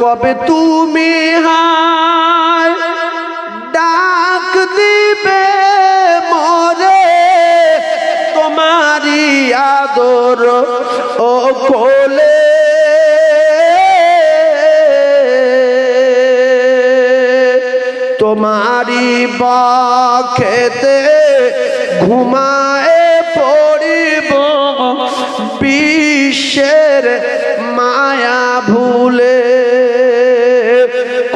কবে তুমি হায় ডাক দিবে মরে? তোমারি আদর ও কোলে। তোমারি বাখেতে ঘুমায় পড়িব। বিশ্বের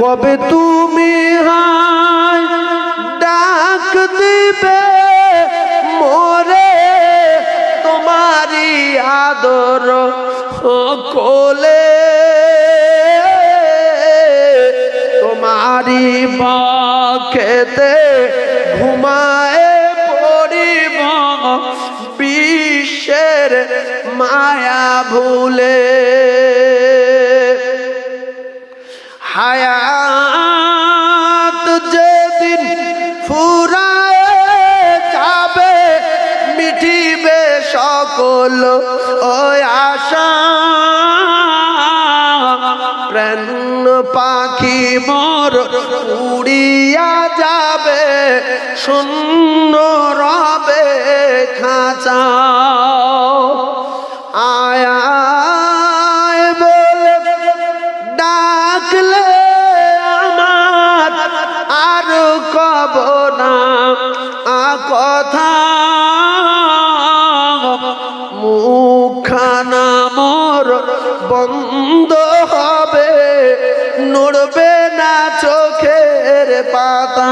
কবে তুমি হায় ডাক দিবে মোরে তোমারি আদর কোলে? তোমারি বাকেতে ঘুমায় পড়িব বিশ্বের মায়া ভুলে। হায়াত সকল ওই আশা। প্রাণ পাখি মোর উড়িয়া যাবে শূন্য রবে খাঁচা। কব না কথা মুখানা মোর বন্ধ হবে নড়বে না চোখের পাতা।